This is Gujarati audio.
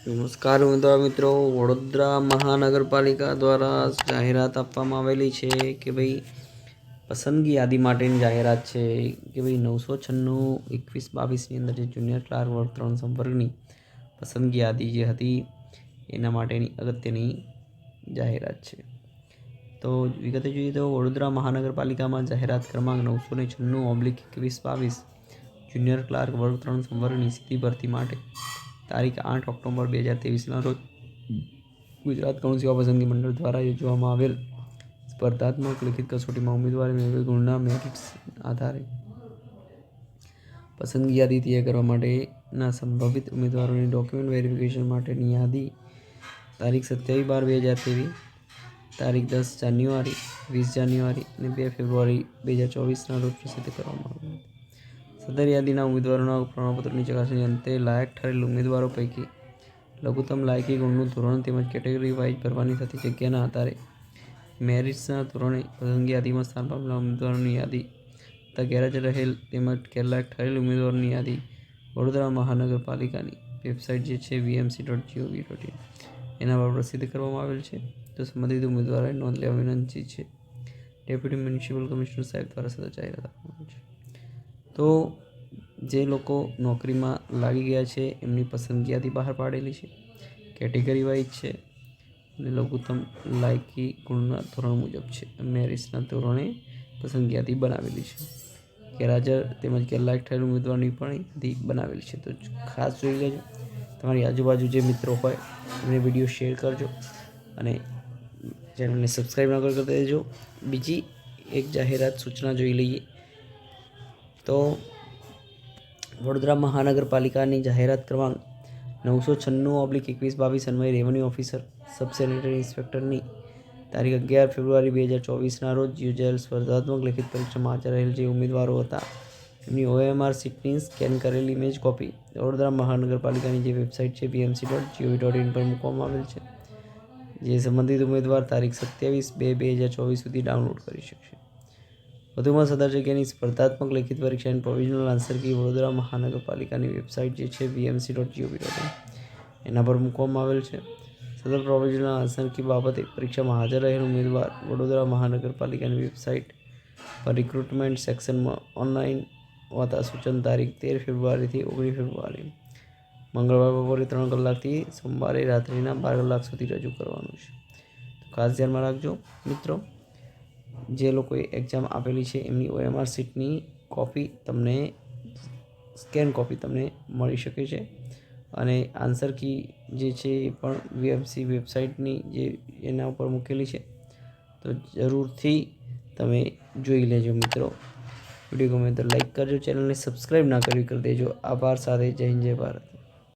નમસ્કાર મિત્રો મિત્રો. વડોદરા મહાનગરપાલિકા દ્વારા જાહેરાત આપવામાં આવેલી છે કે ભાઈ, પસંદગી યાદી માટેની જાહેરાત છે કે ભાઈ નવસો છન્નું એકવીસ બાવીસની અંદર જે જુનિયર ક્લાર્ક વર્ગ ત્રણ સંપર્કની પસંદગી યાદી જે હતી, એના માટેની અગત્યની જાહેરાત છે. તો વિગતે જોઈએ તો વડોદરા મહાનગરપાલિકામાં જાહેરાત ક્રમાંક નવસો ને છન્નું ઓબ્લિક એકવીસ બાવીસ જુનિયર ક્લાર્ક વર્ગ ત્રણ સંવર્ગની સીધી ભરતી માટે તારીખ આઠ ઓક્ટોબર બે હજાર ત્રેવીસના રોજ ગુજરાત ગૌણ પસંદગી મંડળ દ્વારા યોજવામાં આવેલ સ્પર્ધાત્મક લિખિત કસોટીમાં ઉમેદવારી મેળવેલ ગુણના મેરિટ્સ આધારે પસંદગી યાદી તૈયાર કરવા માટેના સંભવિત ઉમેદવારોની ડોક્યુમેન્ટ વેરિફિકેશન માટેની યાદી તારીખ સત્યાવીસ બાર બે હજાર ત્રેવીસ, તારીખ દસ જાન્યુઆરી, વીસ જાન્યુઆરી અને બે ફેબ્રુઆરી બે હજાર ચોવીસના રોજ પ્રસિદ્ધ કરવામાં આવી સદર યાદીના ઉમેદવારોના પ્રમાણપત્રોની ચકાસણી અંતે લાયક ઠરેલ ઉમેદવારો પૈકી લઘુત્તમ લાયકી ગુણનું ધોરણ તેમજ કેટેગરી વાઇઝ ભરવાની થતી જગ્યાના આધારે મેરિટ્સના ધોરણે પસંદગી યાદીમાં સ્થાન પામેલા ઉમેદવારોની યાદી, તથા ગેરહાજર રહેલ તેમજ ગેરલાયક ઠરેલ ઉમેદવારોની યાદી વડોદરા મહાનગરપાલિકાની વેબસાઇટ જે છે VMC dot GOV dot in એના પર પ્રસિદ્ધ કરવામાં આવેલ છે. તો સંબંધિત ઉમેદવારોએ નોંધ લેવા વિનંતી છે. ડેપ્યુટી મ્યુનિસિપલ કમિશનર સાહેબ દ્વારા સદા જાહેરાત આપવામાં છે. તો જે લોકો નોકરીમાં લાગી ગયા છે, એમની પસંદગી યાદી બહાર પાડેલી છે. કેટેગરી વાઇઝ છે. અને લઘુત્તમ લાયકી ગુણના ધોરણ મુજબ છે. મેરિટ્સના ધોરણે પસંદગી યાદી બનાવેલી છે. ગેરહાજર તેમજ ગેરલાયક થયેલ ઉમેદવારની પણ યાદી બનાવેલી છે. તો ખાસ જોઈ લેજો. તમારી આજુબાજુ જે મિત્રો હોય, એમને વીડિયો શેર કરજો. અને ચેનલને સબસ્ક્રાઈબ ન કરી દેજો બીજી એક જાહેરાત સૂચના જોઈ લઈએ. તો વડોદરા મહાનગરપાલિકાની જાહેરાત ક્રમાંક નવસો છન્નું ઓબ્લિક એકવીસ બાવીસ અન્વયે રેવન્યુ ઓફિસર, સબ સેનેટરી ઇન્સ્પેક્ટરની તારીખ અગિયાર ફેબ્રુઆરી બે હજાર ચોવીસના રોજ યોજાયેલ સ્પર્ધાત્મક લેખિત પરીક્ષામાં હાજર રહેલ જે ઉમેદવારો હતા, એમની ઓએમઆર સીટની સ્કેન કરેલી ઇમેજ કોપી વડોદરા મહાનગરપાલિકાની જે વેબસાઇટ છે BMC dot GOV dot in પર મૂકવામાં આવેલ છે, જે સંબંધિત ઉમેદવાર તારીખ સત્યાવીસ બે બે હજાર ચોવીસ સુધી ડાઉનલોડ કરી શકશે. વધુમાં સદર જગ્યાની સ્પર્ધાત્મક લેખિત પરીક્ષાની પ્રોવિઝનલ આન્સર કી વડોદરા મહાનગરપાલિકાની વેબસાઇટ જે છે વીએમસી ડોટ જીઓવી ડોટ એના પર મૂકવામાં આવેલ છે. સદર પ્રોવિઝનલ આન્સર કી બાબતે પરીક્ષામાં હાજર રહેલ ઉમેદવાર વડોદરા મહાનગરપાલિકાની વેબસાઇટ પર રિક્રુટમેન્ટ સેક્શનમાં ઓનલાઈન હોતા સૂચન તારીખ તેર ફેબ્રુઆરીથી ઓગણીસ ફેબ્રુઆરી. મંગળવાર બપોરે ત્રણ કલાકથી સોમવારે રાત્રિના બાર કલાક સુધી રજૂ કરવાનું છે. તો ખાસ ધ્યાનમાં રાખજો, મિત્રો. જે લોકોએ એક્ઝામ આપેલી છે, એમની ઓએમઆર સીટની કોપી તમને સ્કેન કોપી તમને મળી શકે છે. અને આન્સર કી જે છે એ પણ વીએમસી વેબસાઇટની જે એના ઉપર મૂકેલી છે. તો જરૂરથી તમે જોઈ લેજો મિત્રો. વીડિયો ગમે તો લાઈક કરજો ચેનલને સબસ્ક્રાઈબ ના કરવી કરી દેજો. આભાર સાથે, જય હિન્દ, જય ભારત.